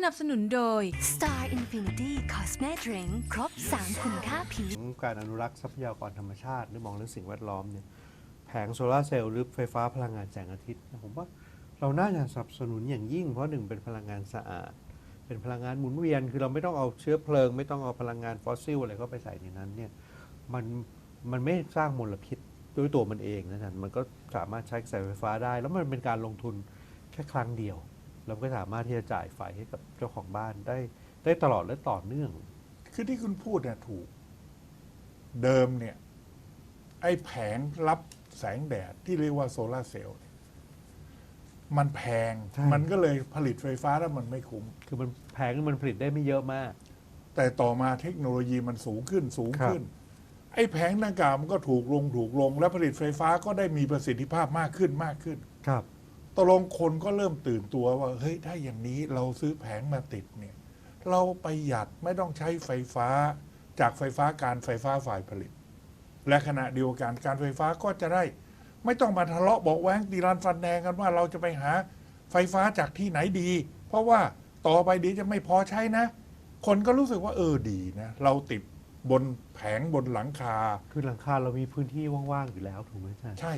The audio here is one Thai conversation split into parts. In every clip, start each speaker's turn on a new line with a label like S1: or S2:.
S1: สนับสนุนโดย
S2: Star Infinity Cosme Drink ครบ 3 คุณค่าผิว
S3: ของการอนุรักษ์ทรัพยากรธรรมชาติหรือมองเรื่องสิ่งแวดล้อมเนี่ยแผงโซลาร์เซลล์หรือไฟฟ้าพลังงานแสงอาทิตย์ผมว่าเราน่าจะสนับสนุนอย่างยิ่ง เพราะหนึ่งเป็นพลังงานสะอาด เป็นพลังงานหมุนเวียน คือเราไม่ต้องเอาเชื้อเพลิง ไม่ต้องเอาพลังงานฟอสซิลอะไรเข้าไปใส่ในนั้นเนี่ยมันมันไม่สร้างมลพิษด้วยตัวมันเองนะท่านมันก็สามารถใช้กระแสไฟฟ้าได้ แล้วมันเป็นการลงทุนแค่ครั้งเดียว เราก็สามารถที่จะจ่ายไฟให้กับเจ้าของบ้านได้ ได้ตลอดและต่อเนื่อง
S4: คือที่คุณพูดเนี่ยถูก เดิมเนี่ย ไอ้แผงรับแสงแดดที่เรียกว่าโซลาร์เซลล์เนี่ยมันแพง
S3: ใช่
S4: มันก็เลยผลิตไฟฟ้าแล้วมันไม่คุ้ม
S3: คือมันแผงมันผลิตได้ไม่เยอะมาก
S4: แต่ต่อมาเทคโนโลยีมันสูงขึ้นสูง
S3: ครับ
S4: ขึ้น ไอ้แผงดังกล่าวมันก็ถูกลงถูกลง และผลิตไฟฟ้าก็ได้มีประสิทธิภาพมากขึ้นมากขึ้น
S3: ครับ
S4: ตกลงคนก็เริ่มตื่นตัวว่า เฮ้ยถ้าอย่างนี้เราซื้อแผงมาติดเนี่ย เราประหยัดไม่ต้องใช้ไฟฟ้าจากไฟฟ้าการไฟฟ้าฝ่ายผลิต และขณะเดียวกันการไฟฟ้าก็จะได้ ไม่ต้องมาทะเลาะเบอกแว้งตีรันฟันแดงกันว่าเราจะไปหาไฟฟ้าจากที่ไหนดี เพราะว่าต่อไปเดียวจะไม่พอใช้นะ คนก็รู้สึกว่าเออดีนะเราติดบนแผงบนหลังคา
S3: คือหลังคาเรามีพื้นที่ว่างๆอยู่แล้วถูกไหมอาจารย์
S4: ใช่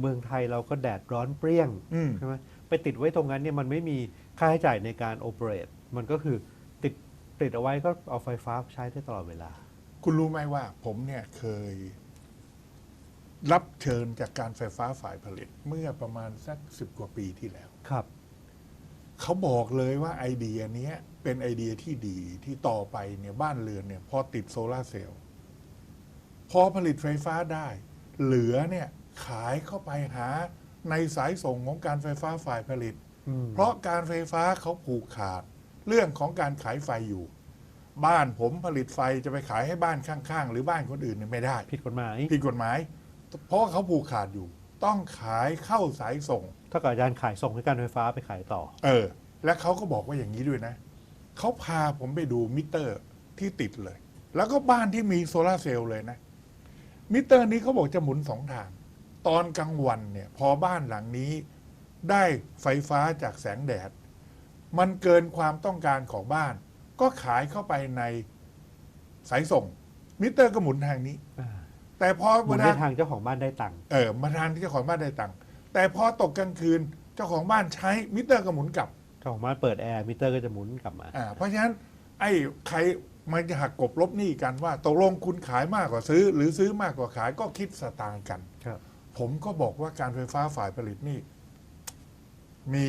S3: เมืองไทยเราก็แดดร้อนเปรี้ยง
S4: อืม
S3: ใช่ไหมไปติดไว้ตรงนั้นเนี่ยมันไม่มีค่าใช้จ่ายในการโอเปเรตมันก็คือติดติดเอาไว้ก็เอาไฟฟ้าใช้ได้ตลอดเวลา
S4: คุณรู้ไหมว่า ผมเนี่ยเคย รับเชิญจากการไฟฟ้าฝ่ายผลิต เมื่อประมาณสักสิบกว่าปีที่แล้ว
S3: ครับ
S4: เขาบอกเลยว่าไอเดียเนี้ยเป็นไอเดียที่ดีที่ต่อไปเนี่ยบ้านเรือนเนี่ยพอติดโซลาร์เซลล์พอผลิตไฟฟ้าได้ เหลือเนี่ย ขายเข้าไปหาในสายส่งของการไฟฟ้าฝ่ายผลิต
S3: อืม
S4: เพราะการไฟฟ้าเขาผูกขาด เรื่องของการขายไฟอยู่ บ้านผมผลิตไฟจะไปขายให้บ้านข้างๆ หรือบ้านคนอื่นเนี่ยไม่ได้
S3: ผิดกฎหมาย
S4: ผิดกฎหมาย เพราะว่าเขาผูกขาดอยู่ ต้องขายเข้าสายส่ง
S3: เท่ากับอาจารย์ขายส่งให้การไฟฟ้าไปขายต่อ
S4: เออ และเขาก็บอกว่าอย่างนี้ด้วยนะเขาพาผมไปดูมิเตอร์ที่ติดเลย แล้วก็บ้านที่มีโซลาร์เซลล์เลยนะ มิเตอร์นี้เขาบอกจะหมุนสองทาง ตอนกลางวันเนี่ยพอบ้านหลังนี้ได้ไฟฟ้าจากแสงแดด มันเกินความต้องการของบ้าน ก็ขายเข้าไปในสายส่ง มิเตอร์ก็หมุนทางนี้
S3: อ่า
S4: แต่พอ
S3: หมุ
S4: เวน
S3: ใน
S4: ลา
S3: ทางเจ้าของบ้านได้ตังค์
S4: เออมาทานที่เจ้าของบ้านได้ตังค์แต่พอตกกลางคืนเจ้าของบ้านใช้มิเตอร์ก็หมุนกลับ
S3: เจ้าของบ้านเปิดแอร์มิเตอร์ก็จะหมุนกลับมา
S4: อ่าเพราะฉะนั้นไอ้ใครมันจะหักกบลบหนี้กันว่าตกลงคุณขายมากกว่าซื้อ หรือซื้อมากกว่าขายก็คิดสตางค์กัน
S3: ครับ
S4: ผมก็บอกว่าการไฟฟ้าฝ่ายผลิตนี่ มี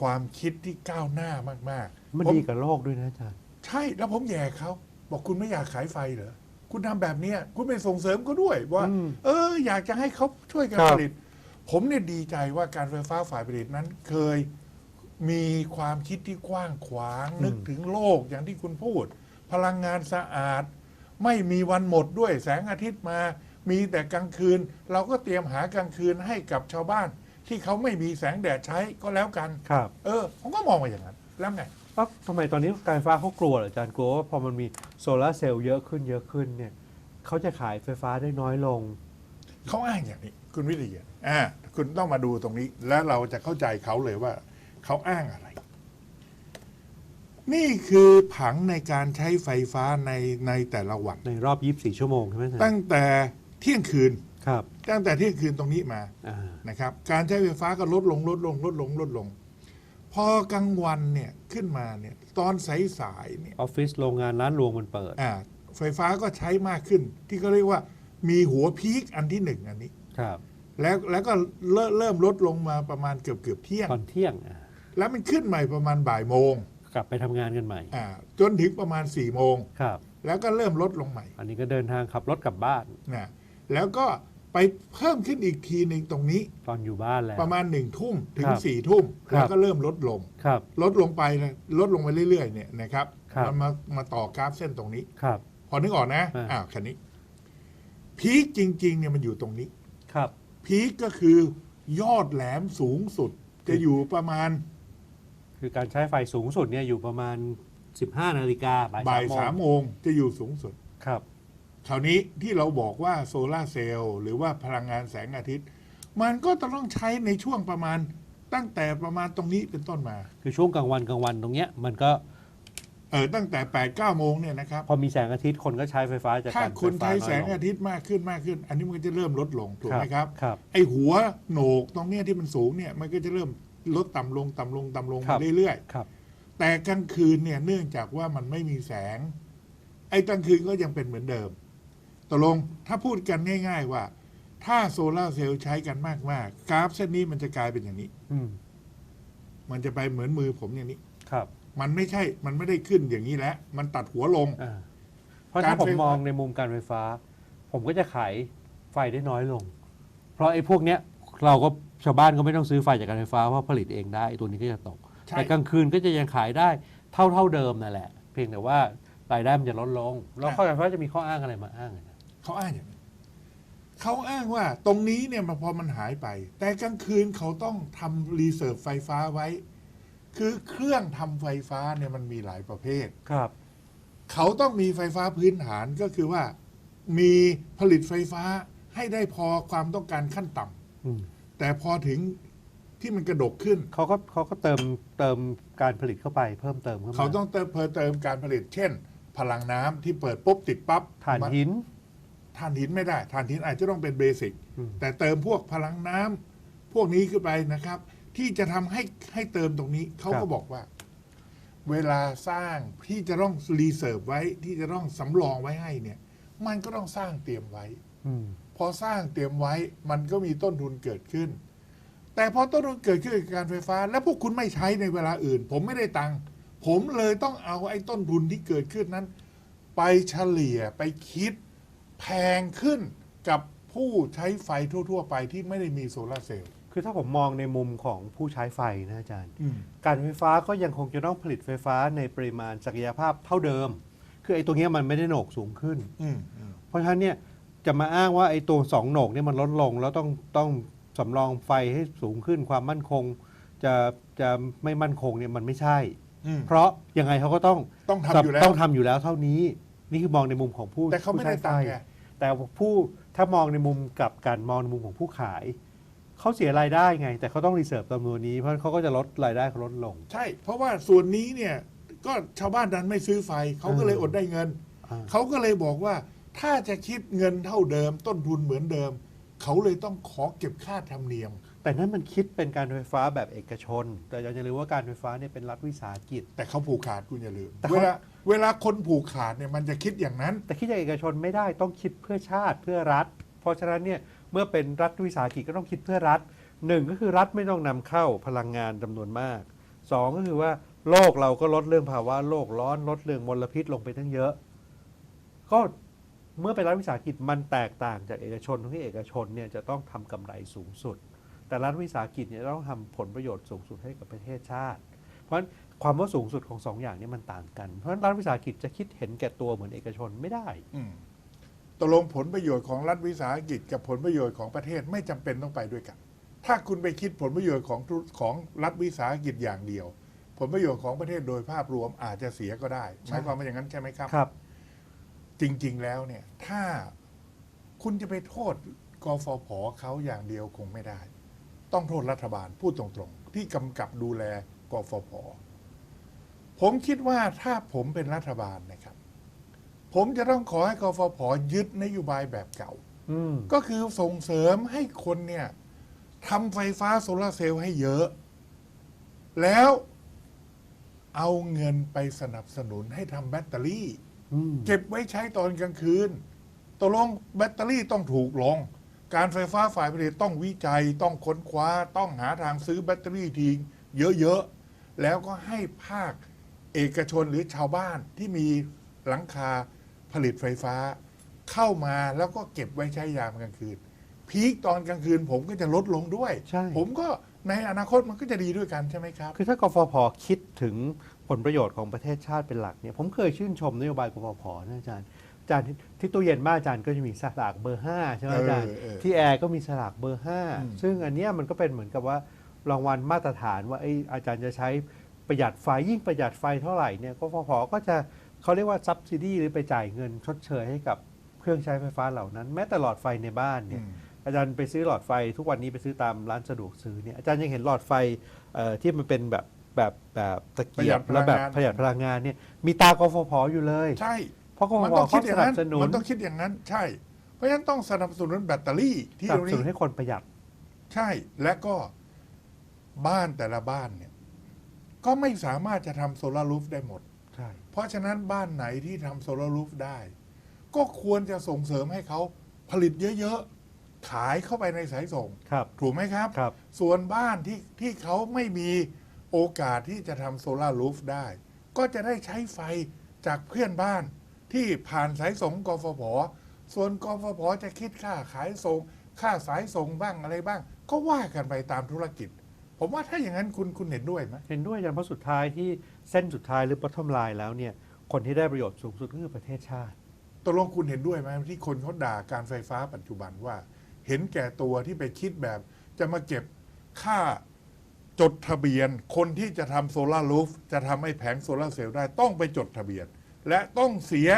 S4: ความคิดที่ก้าวหน้ามากๆ
S3: มัน
S4: ผ
S3: ดีกับโลกด้วยนะอาจารย์
S4: ใช่แล้วผมแย่เขาบอกคุณไม่อยากขายไฟเหรอคุณทำแบบเนี้ยคุณไปส่งเสริมเขาด้วยว่า
S3: อืม
S4: เออ อยากจะให้เขาช่วยกัน
S3: ครับ
S4: ผลิต ผมเนี่ยดีใจว่าการไฟฟ้าฝ่ายผลิตนั้น เคยมีความคิดที่กว้างขวาง นึกถึงโลกอย่างที่คุณพูด พลังงานสะอาด ไม่มีวันหมดด้วยแสงอาทิตย์มา มีแต่กลางคืน เราก็เตรียมหากลางคืนให้กับชาวบ้าน ที่เขาไม่มีแสงแดดใช้ก็แล้วกัน
S3: ครับ
S4: เออผมก็มองมาอย่างนั้นแล้วไง
S3: ปั๊บทำไมตอนนี้การไฟฟ้าเขากลัวเหรออาจารย์กลัวว่าพอมันมีโซลาร์เซลล์เยอะขึ้นเยอะขึ้นเนี่ยเขาจะขายไฟฟ้าได้น้อยลง
S4: เขาอ้างอย่างนี้ คุณวิทยาอ่าคุณต้องมาดูตรงนี้ แล้วเราจะเข้าใจเขาเลยว่า เขาอ้างอะไร นี่คือผังในการใช้ไฟฟ้าในในแต่ละวัน
S3: ในรอบ 24 ชั่วโมงใช่ไหมอาจารย์
S4: ตั้งแต่ เที่ยงคืน
S3: ครับ
S4: ตั้งแต่เที่ยงคืนตรงนี้มา
S3: อ่า
S4: นะครับ การใช้ไฟฟ้าก็ลดลงลดลงลดลงลดลง พอกลางวันเนี่ยขึ้นมาเนี่ยตอนสายๆเนี่ย
S3: ออฟฟิศโรงงานร้านรวงมันเปิด
S4: อ่าไฟฟ้าก็ใช้มากขึ้น ที่เขาเรียกว่ามีหัวพีคอันที่หนึ่งอันนี้
S3: ครับ
S4: แล้วแล้วก็เริ่มเริ่มลดลงมาประมาณเกือบเกือบเที่ยง
S3: ตอนเที่ยงอ่า
S4: แล้วมันขึ้นใหม่ประมาณบ่ายโมง
S3: กลับไปทำงานกันใหม่
S4: อ่าจนถึงประมาณ4ี่โมง
S3: ครับ
S4: แล้วก็เริ่มลดลงใหม่
S3: อันนี้ก็เดินทางขับรถกลับบ้าน
S4: นะ แล้วก็ไปเพิ่มขึ้นอีกทีหนึ่งตรงนี้
S3: ตอนอยู่บ้านแล้ว
S4: ประมาณหนึ่งทุ่มถึง
S3: ครับ
S4: สี่ทุ่ม
S3: ครับ
S4: แล้วก็เริ่มลดลง
S3: ครับ
S4: ลดลงไปนะลดลงไปเรื่อยๆเนี่ยนะครับ
S3: ครับ
S4: มันมามาต่อกราฟเส้นตรงนี้
S3: ครับ
S4: พอนึกออกนะ
S3: อ่า
S4: อ้าวคันนี้พีคจริงๆเนี่ยมันอยู่ตรงนี้
S3: ครับ
S4: พีคก็คือยอดแหลมสูงสุด จะอยู่ประมาณ
S3: คือการใช้ไฟสูงสุดเนี่ยอยู่ประมาณ 15 นาฬิกาบ่าย
S4: บ่าย
S3: สา
S4: สามม
S3: โมง
S4: โมงจะอยู่สูงสุด
S3: ครับ
S4: คราวนี้ที่เราบอกว่าโซลาร์เซลล์หรือว่าพลังงานแสงอาทิตย์ มันก็ต้องใช้ในช่วงประมาณตั้งแต่ประมาณตรงนี้เป็นต้นมา
S3: คือช่วงกลางวันกลางวันตรงเนี้ยมันก็
S4: เออตั้งแต่8ปดเก้าโมงเนี่ยนะครับ
S3: พอมีแสงอาทิตย์คนก็ใช้ไฟฟ้าจาก
S4: ถ้า
S3: การ
S4: คนใช้
S3: ไฟฟ้
S4: แสง
S3: น้อยล
S4: อาทิตย์มากขึ้นมากขึ้น อันนี้มันก็จะเริ่มลดลงถูกไหมครับ
S3: ครับ
S4: ไอหัวโหนกตรงเนี้ยที่มันสูงเนี่ยมันก็จะเริ่มลดต่ำลงต่ำลงต่ำลง
S3: ครั
S4: มา
S3: บ
S4: เรื่อย
S3: ครับ
S4: ๆแต่กลางคืนเนี่ยเนื่องจากว่ามันไม่มีแสง ไอ้กลางคืนก็ยังเป็นเหมือนเดิม ตกลงถ้าพูดกันง่าย ๆ ว่า ถ้าโซลาร์เซลล์ใช้กันมากๆกราฟเส้นนี้มันจะกลายเป็นอย่างนี้
S3: อืม
S4: มันจะไปเหมือนมือผมอย่างนี้
S3: ครับ
S4: มันไม่ใช่ มันไม่ได้ขึ้นอย่างนี้แล้ว มันตัดหัวลง
S3: อ่าเพราะ
S4: การ
S3: ถ้าผม
S4: ไฟฟ้าม
S3: องในมุมการไฟฟ้า ผมก็จะขายไฟได้น้อยลง เพราะไอ้พวกเนี้ยเราก็ชาวบ้านก็ไม่ต้องซื้อไฟจากการไฟฟ้าเพราะผลิตเองได้ไอ้ตัวนี้ก็จะตก
S4: ใช่
S3: แต่กลางคืนก็จะยังขายได้เท่าเท่าเดิมนั่นแหละ เพียงแต่ว่ารายได้มันจะลดลง แล้วข้อการไฟฟ้าจะมีข้ออ้างอะไรมาอ้างอะนะ
S4: เขาอ้างอย่างนี้เขาอ้างว่าตรงนี้เนี่ยมันพอมันหายไป แต่กลางคืนเขาต้องทำรีเซิร์ฟไฟฟ้าไว้ คือเครื่องทำไฟฟ้าเนี่ยมันมีหลายประเภท
S3: ครับ
S4: เขาต้องมีไฟฟ้าพื้นฐานก็คือว่า มีผลิตไฟฟ้าให้ได้พอความต้องการขั้นต่ำ
S3: อืม
S4: แต่พอถึงที่มันกระดกขึ้น
S3: เขาก็เขาก็เติมเติมการผลิตเข้าไปเพิ่มเติมเข้ามา
S4: เขาต้องเติมเพิ่มเติมการผลิต เช่น พลังน้ำที่เปิดปุ๊บติดปั๊บ
S3: ถ่านหิน
S4: ถ่านหินไม่ได้ถ่านหินอาจจะต้องเป็นเบสิก
S3: อืม
S4: แต่เติมพวกพลังน้ำพวกนี้ขึ้นไปนะครับ ที่จะทำให้ให้เติมตรงนี้เขาก็บอกว่า เวลาสร้างที่จะต้องรีเซิร์ฟไว้ที่จะต้องสำรองไว้ให้เนี่ย มันก็ต้องสร้างเตรียมไว้
S3: อืม
S4: พอสร้างเตรียมไว้มันก็มีต้นทุนเกิดขึ้น แต่พอต้นทุนเกิดขึ้นกับการไฟฟ้า แล้วพวกคุณไม่ใช้ในเวลาอื่น ผมไม่ได้ตังค์ผมเลยต้องเอาไอ้ต้นทุนที่เกิดขึ้นนั้น ไปเฉลี่ยไปคิด แพงขึ้นกับผู้ใช้ไฟทั่ว ๆ ไปที่ไม่ได้มีโซลาร์เซลล์
S3: คือถ้าผมมองในมุมของผู้ใช้ไฟนะอาจารย์
S4: อืม
S3: การไฟฟ้าก็ยังคงจะต้องผลิตไฟฟ้าในปริมาณศักยภาพเท่าเดิม คือไอ้ตัวเนี้ยมันไม่ได้โหนกสูงขึ้น
S4: อืมอืม
S3: เพราะฉะนั้นเนี่ยจะมาอ้างว่าไอ้ตัวสองโหนกเนี่ยมันลดลง แล้วต้องต้องสำรองไฟให้สูงขึ้นความมั่นคง จะจะไม่มั่นคงเนี่ยมันไม่ใช่
S4: อืม
S3: เพราะยังไงเขาก็ต้อง
S4: ต้องทำอยู่แล้ว
S3: ต้องทำอยู่แล้วเท่านี้ นี่คือมองในมุมของผู้
S4: แต่เขาไม่ได้
S3: ผู้ใช้
S4: ตังค์
S3: ฟ
S4: ไง
S3: แต่ผู้ถ้ามองในมุมกลับกันมองในมุมของผู้ขาย เขาเสียรายได้ไง แต่เขาต้องรีเซิร์ฟจำนวนนี้เพราะเขาก็จะลดรายได้เขาลดลง
S4: ใช่ เพราะว่าส่วนนี้เนี่ยก็ชาวบ้านดันไม่ซื้อไฟเขาก็เลย
S3: เออ
S4: อดได้เงิน
S3: อ่า
S4: เขาก็เลยบอกว่าถ้าจะคิดเงินเท่าเดิม ต้นทุนเหมือนเดิม เขาเลยต้องขอเก็บค่าธรรมเนียม
S3: แต่นั้นมันคิดเป็นการไฟฟ้าแบบเอกชน แต่อย่าลืมว่าการไฟฟ้าเนี่ยเป็นรัฐวิสาหกิจ
S4: แต่เขาผูกขาดคุณอย่าลืม
S3: แต่
S4: เว
S3: เขา
S4: ลา เวลาคนผูกขาดเนี่ยมันจะคิดอย่างนั้น
S3: แต่คิดอย่างเอกชนไม่ได้ต้องคิดเพื่อชาติเพื่อรัฐ เพราะฉะนั้นเนี่ยเมื่อเป็นรัฐวิสาหกิจก็ต้องคิดเพื่อรัฐหนึ่งก็คือรัฐไม่ต้องนำเข้าพลังงานจำนวนมากสองก็คือว่าโลกเราก็ลดเรื่องภาวะโลกร้อนลดเรื่องมลพิษลงไปทั้งเยอะ ก็เมื่อเป็นรัฐวิสาหกิจมันแตกต่างจากเอกชนที่เอกชนเนี่ยจะต้องทำกำไรสูงสุด แต่รัฐวิสาหกิจเนี่ยต้องทำผลประโยชน์สูงสุดให้กับประเทศชาติ เพราะฉะนั้น ความว่าสูงสุดของสองอย่างนี้มันต่างกัน เพราะฉะนั้นรัฐวิสาหกิจจะคิดเห็นแก่ตัวเหมือนเอกชนไม่ได้
S4: อืมตกลงผลประโยชน์ของรัฐวิสาหกิจกับผลประโยชน์ของประเทศไม่จำเป็นต้องไปด้วยกัน ถ้าคุณไปคิดผลประโยชน์ของธุของรัฐวิสาหกิจอย่างเดียว ผลประโยชน์ของประเทศโดยภาพรวมอาจจะเสียก็ได้หมายความว่าอย่างนั้นใช่ไหมครับ
S3: ครับ
S4: จริง ๆ แล้วเนี่ย ถ้าคุณจะไปโทษกฟผเขาอย่างเดียวคงไม่ได้ ต้องโทษรัฐบาลพูดตรงๆ ที่กำกับดูแลกฟผ ผมคิดว่าถ้าผมเป็นรัฐบาลนะครับ ผมจะต้องขอให้กฟผยึดนโยบายแบบเก่า
S3: อืม
S4: ก็คือส่งเสริมให้คนเนี่ยทำไฟฟ้าโซลาร์เซลล์ให้เยอะ แล้วเอาเงินไปสนับสนุนให้ทำแบตเตอรี่
S3: อืม
S4: เก็บไว้ใช้ตอนกลางคืนตกลงแบตเตอรี่ต้องถูกลง การไฟฟ้าฝ่ายผลิตต้องวิจัย ต้องค้นคว้า ต้องหาทางซื้อแบตเตอรี่ทิ้งเยอะ ๆ แล้วก็ให้ภาค เอกชนหรือชาวบ้านที่มีหลังคาผลิตไฟฟ้า เข้ามาแล้วก็เก็บไว้ใช้ยามกลางคืน พีคตอนกลางคืนผมก็จะลดลงด้วย
S3: ใช่
S4: ผมก็ในอนาคตมันก็จะดีด้วยกันใช่ไหมครับ
S3: คือถ้ากฟผคิดถึงผลประโยชน์ของประเทศชาติเป็นหลักเนี่ยผมเคยชื่นชมนโยบายกฟผนะอาจารย์อาจารย์ที่ที่ตู้เย็นบ้านอาจารย์ก็จะมีสลากเบอร์5ใช่ไหมอาจารย์
S4: เออเออ
S3: ที่แอร์ก็มีสลากเบอร์
S4: อืม
S3: 5ซึ่งอันเนี้ยมันก็เป็นเหมือนกับว่ารางวัลมาตรฐานว่าไอ้อาจารย์จะใช้ ประหยัดไฟยิ่งประหยัดไฟเท่าไหร่เนี่ยกฟผก็จะเขาเรียกว่า subsidy หรือไปจ่ายเงินชดเชยให้กับเครื่องใช้ไฟฟ้าเหล่านั้น แม้แต่หลอดไฟในบ้านเนี่ย
S4: อืม
S3: อาจารย์ไปซื้อหลอดไฟทุกวันนี้ไปซื้อตามร้านสะดวกซื้อเนี่ยอาจารย์ยังเห็นหลอดไฟเอ่อที่มันเป็นแบบแบบแบบตะเกียบ
S4: ประหยัดพลั
S3: แล้ว
S4: งงาน
S3: แบบประหยัดพลังงานเนี่ยมีตากฟผอยู่เลย
S4: ใช่
S3: เพราะกฟ
S4: มัน
S3: ผ
S4: ต้องคิ
S3: เขา
S4: ดอ
S3: ส
S4: ย่าง
S3: นั
S4: นั้
S3: บ
S4: น
S3: สนุ
S4: มันนต้องคิดอย่างนั้น ใช่ เพราะฉะนั้นต้องสนับสนุนแบตเตอรี่ที่
S3: สนั
S4: ต
S3: บ
S4: รง
S3: ส
S4: นี้
S3: นุนให้คนประหยัด
S4: ใช่และก็บ้านแต่ละบ้านเนี่ย ก็ไม่สามารถจะทำโซลารูฟได้หมด
S3: ใช่
S4: เพราะฉะนั้นบ้านไหนที่ทำโซลารูฟได้ ก็ควรจะส่งเสริมให้เขาผลิตเยอะๆ ขายเข้าไปในสายส่ง
S3: ครับ
S4: ถูกไหมครับ
S3: ครับ
S4: ส่วนบ้านที่ที่เขาไม่มีโอกาสที่จะทำโซลารูฟได้ ก็จะได้ใช้ไฟจากเพื่อนบ้านที่ผ่านสายส่งกฟผ ส่วนกฟผจะคิดค่าขายส่ง ค่าสายส่งบ้างอะไรบ้าง ก็ว่ากันไปตามธุรกิจ ผมว่าถ้าอย่างนั้นคุณคุณเห็นด้วยไหม
S3: เห็นด้วยอาจารย์เพราะสุดท้ายที่เส้นสุดท้ายหรือ bottom line แล้วเนี่ยคนที่ได้ประโยชน์สูงสุดก็คือประเทศชาติ
S4: ตกลงคุณเห็นด้วยไหมที่คนเขาด่าการไฟฟ้าปัจจุบันว่า เห็นแก่ตัวที่ไปคิดแบบ จะมาเก็บค่าจดทะเบียน คนที่จะทำโซลาร์รูฟจะทำให้แผงโซลาร์เซลล์ได้ต้องไปจดทะเบียน และต้องเสีย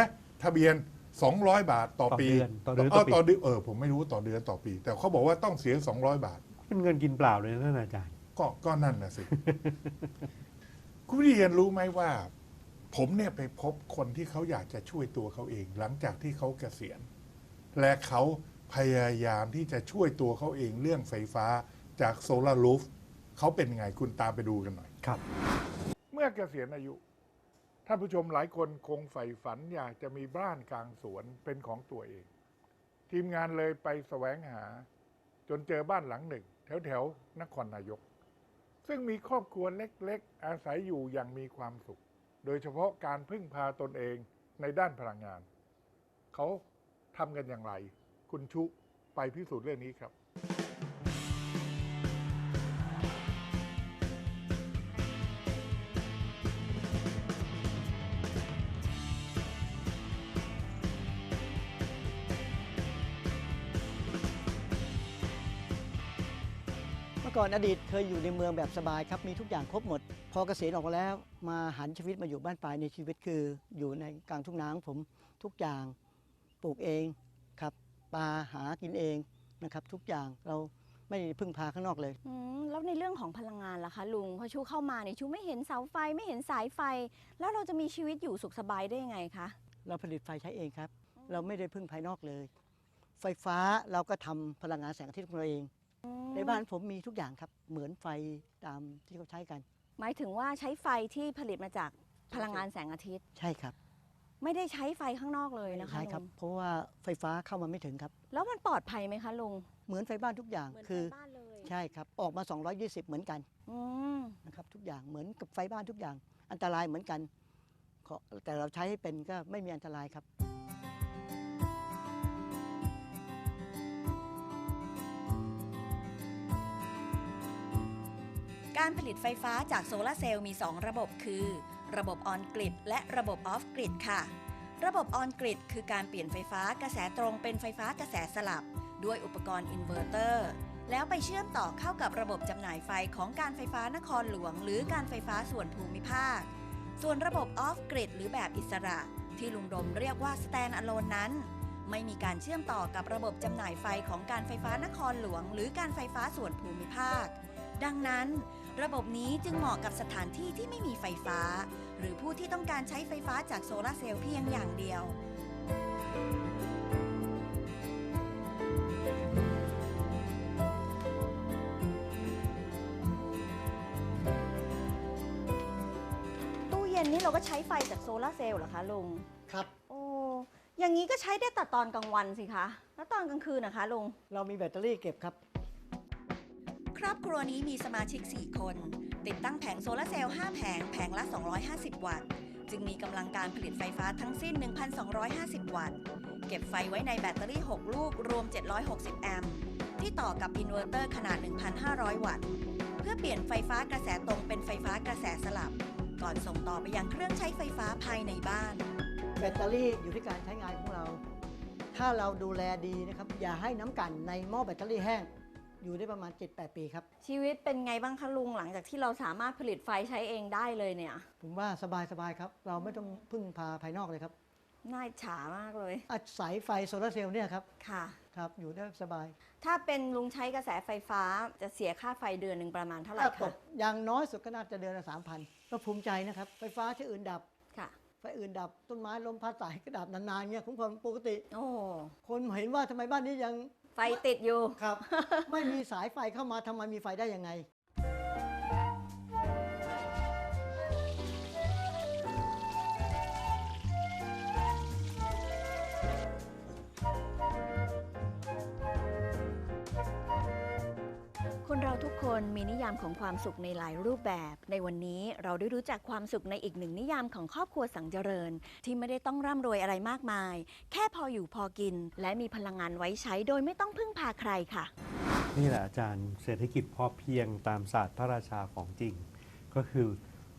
S4: ทะเบียน 200 บาทต่อปี
S3: ต่อเดือน
S4: เอ
S3: ต่อ
S4: อ
S3: ปี
S4: ต่อเดือนเออผมไม่รู้ต่อเดือนต่อปี แต่เขาบอกว่าต้องเสีย 200 บาท
S3: เป็นเงินกินเปล่าเลยนะท่านอาจารย์
S4: ก็ก็นั่นนะสิ คุณเรียนรู้ไหมว่า ผมเนี่ยไปพบคนที่เขาอยากจะช่วยตัวเขาเอง หลังจากที่เขาเกษียณ และเขาพยายามที่จะช่วยตัวเขาเองเรื่องไฟฟ้าจากโซลารูฟเขาเป็นไงคุณตามไปดูกันหน่อย
S3: ครับ
S4: เมื่อเกษียณอายุ ท่านผู้ชมหลายคนคงใฝ่ฝันอยากจะมีบ้านกลางสวนเป็นของตัวเอง ทีมงานเลยไปแสวงหา จนเจอบ้านหลังหนึ่ง แถวแถวๆนครนายก ซึ่งมีครอบครัวเล็กๆ อาศัยอยู่อย่างมีความสุข โดยเฉพาะการพึ่งพาตนเองในด้านพลังงาน เขาทำกันอย่างไร คุณชุไปพิสูจน์เรื่องนี้ครับ
S1: ก่อนอดีตเคยอยู่ในเมืองแบบสบายครับมีทุกอย่างครบหมด พอเกษียณออกมาแล้ว มาหันชีวิตมาอยู่บ้านปลายในชีวิตคือ อยู่ในกลางทุ่งนาของผมทุกอย่างปลูกเองครับปลาหากินเองนะครับ ทุกอย่างเราไม่ได้พึ่งพาข้างนอกเลย
S5: อืมแล้วในเรื่องของพลังงานล่ะคะลุงพอชูเข้ามาเนี่ยชูไม่เห็นเสาไฟไม่เห็นสายไฟ แล้วเราจะมีชีวิตอยู่สุขสบายได้ยังไงคะ
S1: เราผลิตไฟใช้เองครับ เราไม่ได้พึ่งภายนอกเลย ไฟฟ้าเราก็ทำพลังงานแสงอาทิตย์ของเราเอง ในบ้านผมมีทุกอย่างครับ เหมือนไฟตามที่เขาใช้กัน
S5: หมายถึงว่าใช้ไฟที่ผลิตมาจากพลังงานแสงอาทิตย์
S1: ใช่ครับ
S5: ไม่ได้ใช้ไฟข้างนอกเลยนะคะ
S1: ใช่ครับ
S5: ลุง
S1: เพราะว่าไฟฟ้าเข้ามาไม่ถึงครับ
S5: แล้วมันปลอดภัยไหมคะลุง
S1: เหมือนไฟบ้านทุกอย่างคือ
S5: บ้านเลย
S1: ใช่ครับ ออกมา 220 เหมือนกัน
S5: อืม
S1: นะครับ ทุกอย่างเหมือนกับไฟบ้านทุกอย่าง อันตรายเหมือนกันขอแต่เราใช้ให้เป็นก็ไม่มีอันตรายครับ
S6: การผลิตไฟฟ้าจากโซลาร์เซลล์มี 2 ระบบคือ ระบบออนกริดและระบบออฟกริดค่ะ ระบบออนกริดคือการเปลี่ยนไฟฟ้ากระแสตรงเป็นไฟฟ้ากระแสสลับ ด้วยอุปกรณ์อินเวอร์เตอร์ แล้วไปเชื่อมต่อเข้ากับระบบจำหน่ายไฟของการไฟฟ้านครหลวง หรือการไฟฟ้าส่วนภูมิภาค ส่วนระบบออฟกริดหรือแบบอิสระ ที่ลุงดมเรียกว่า stand alone นั้นไม่มีการเชื่อมต่อกับระบบจำหน่ายไฟของการไฟฟ้านครหลวง หรือการไฟฟ้าส่วนภูมิภาค ดังนั้น ระบบนี้จึงเหมาะกับสถานที่ที่ไม่มีไฟฟ้า หรือผู้ที่ต้องการใช้ไฟฟ้าจากโซลาร์เซลล์เพียงอย่างเดียว
S5: ตู้เย็นนี่เราก็ใช้ไฟจากโซลาร์เซลล์เหรอคะลุง
S1: ครับ
S5: โอ้ อย่างนี้ก็ใช้ได้แต่ตอนกลางวันสิคะ แล้วตอนกลางคืนนะคะลุง
S1: เรามีแบตเตอรี่เก็บครับ
S6: ครอบครัวนี้มีสมาชิก 4 คน ติดตั้งแผงโซลาร์เซลล์ 5 แผง แผงละ 250 วัตต์ จึงมีกำลังการผลิตไฟฟ้าทั้งสิ้น 1,250 วัตต์ เก็บไฟไว้ในแบตเตอรี่ 6 ลูก รวม 760 แอมป์ ที่ต่อกับอินเวอร์เตอร์ขนาด 1,500 วัตต์ เพื่อเปลี่ยนไฟฟ้ากระแสตรงเป็นไฟฟ้ากระแสสลับ ก่อนส่งต่อไปยังเครื่องใช้ไฟฟ้าภายในบ้าน
S1: แบตเตอรี่อยู่ที่การใช้งานของเรา ถ้าเราดูแลดีนะครับ อย่าให้น้ำกันในหม้อแบตเตอรี่แห้ง อยู่ได้ประมาณ 7-8 ปีครับ
S5: ชีวิตเป็นไงบ้างคะลุงหลังจากที่เราสามารถผลิตไฟใช้เองได้เลยเนี่ย
S1: ผมว่าสบายๆครับ เราไม่ต้องพึ่งพาภายนอกเลยครับ
S6: น่าอิจฉามากเลย
S1: อาศัยไฟโซลาร์เซลล์เนี่ยครับ
S6: ค่ะ
S1: ครับ อยู่ได้สบาย
S6: ถ้าเป็นลุงใช้กระแสไฟฟ้าจะเสียค่าไฟเดือนหนึ่งประมาณเท่าไหร่
S1: ถ้าต
S6: คะ
S1: กอย่างน้อยสุดก็น่าจะเดือนละสามพันก็ภูมิใจนะครับ ไฟฟ้าที่อื่นดับ
S6: ค่ะ
S1: ไฟอื่นดับ ต้นไม้ลมพัดสายก็ดับนานๆเนี่ยคุ้มครองปกติ
S6: โอ้
S1: คนเห็นว่าทำไมบ้านนี้ยัง
S6: ไฟติดอยู่
S1: ครับ ไม่มีสายไฟเข้ามาทำไมมีไฟได้ยังไง
S6: ทุกคนมีนิยามของความสุขในหลายรูปแบบ ในวันนี้เราได้รู้จักความสุขในอีกหนึ่งนิยามของครอบครัวสังเจริญ ที่ไม่ได้ต้องร่ำรวยอะไรมากมาย แค่พออยู่พอกิน และมีพลังงานไว้ใช้โดยไม่ต้องพึ่งพาใครค่ะ
S3: นี่แหละอาจารย์เศรษฐกิจพอเพียงตามศาสตร์พระราชาของจริง ก็คือ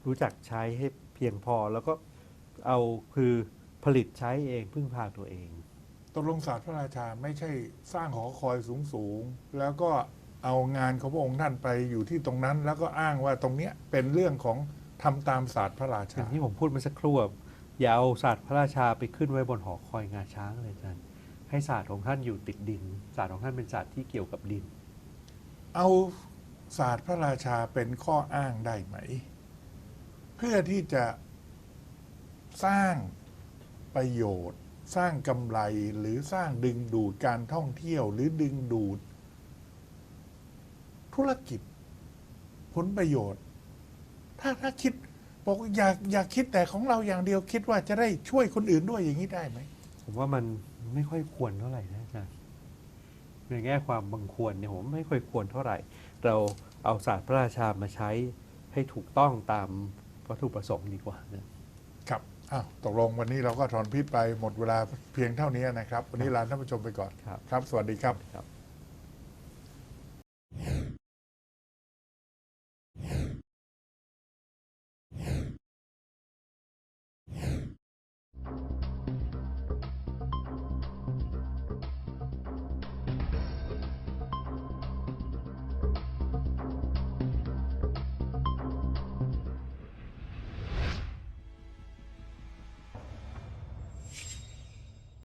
S3: รู้จักใช้ให้เพียงพอแล้วก็เอาคือผลิตใช้เองพึ่งพาตัวเอง
S4: ตกลงศาสตร์พระราชาไม่ใช่สร้างหอคอยสูงๆแล้วก็ เอางานของพระองค์ท่านไปอยู่ที่ตรงนั้น แล้วก็อ้างว่าตรงเนี้ยเป็นเรื่องของทำตามศาสตร์พระรา
S3: อ
S4: ชา
S3: ย่างที่ผมพูดเมื่อสักครู่อะอย่าเอาศาสตร์พระราชาไปขึ้นไว้บนหอคอยงาช้างเลยอาจารย์ให้ศาสตร์ของท่านอยู่ติดดิน ศาสตร์ของท่านเป็นศาสตร์ที่เกี่ยวกับดิน
S4: เอาศาสตร์พระราชาเป็นข้ออ้างได้ไหม เพื่อที่จะสร้างประโยชน์ สร้างกำไรหรือสร้างดึงดูดการท่องเที่ยวหรือดึงดูด ธุรกิจ ผลประโยชน์ ถ้าถ้าคิดบอกอยากอยากคิดแต่ของเราอย่างเดียวคิดว่าจะได้ช่วยคนอื่นด้วยอย่างนี้ได้ไหม
S3: ผมว่ามันไม่ค่อยควรเท่าไหร่นะอาจารย์ในแง่ความบังควรเนี่ยผมไม่ค่อยควรเท่าไหร่ เราเอาศาสตร์พระราชามาใช้ให้ถูกต้องตามวัตถุประสงค์ดีกว่านะ
S4: ครับอ้าวตกลงวันนี้เราก็ถอนพิษไปหมดเวลาเพียงเท่านี้นะครับ วันนี้ลาท่านผู้ชมไปก่อน
S3: ครับ
S4: ครับสวัสดีครับ
S3: ครับ